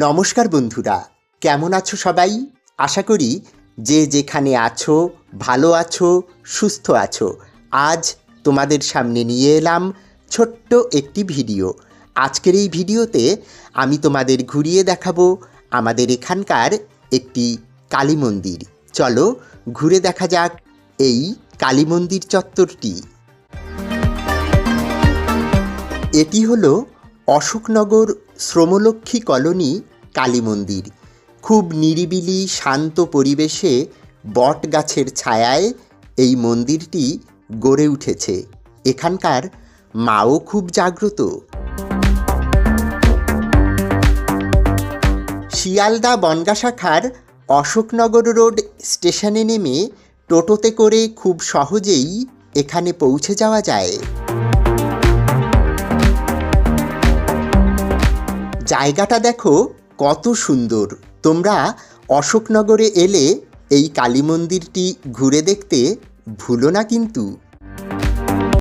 নমস্কার বন্ধুরা, কেমন আছো সবাই? আশা করি যে যেখানে আছো, ভালো আছো, সুস্থ আছো, আজ তোমাদের সামনে নিয়ে এলাম ছোট্ট একটি ভিডিও। আজকের এই ভিডিওতে আমি তোমাদের ঘুরিয়ে দেখাবো আমাদের এখানকার একটি কালী মন্দির। চলো ঘুরে দেখা যাক এই কালী মন্দির চত্বরটি। এটি হলো অশোকনগর শ্রমলক্ষ্মী কলোনি কালী মন্দির খুব নিরিবিলি, শান্ত পরিবেশে বট গাছের ছায়ায় এই মন্দিরটি গড়ে উঠেছে। এখানকার মাও খুব জাগ্রত। শিয়ালদা বনগা শাখার অশোকনগর রোড স্টেশনে নেমে টোটোতে করে খুব সহজেই এখানে পৌঁছে যাওয়া যায়। জায়গাটা দেখো কত সুন্দর। তোমরা অশোকনগরে এলে এই কালী মন্দিরটি ঘুরে দেখতে ভুলো না কিন্তু।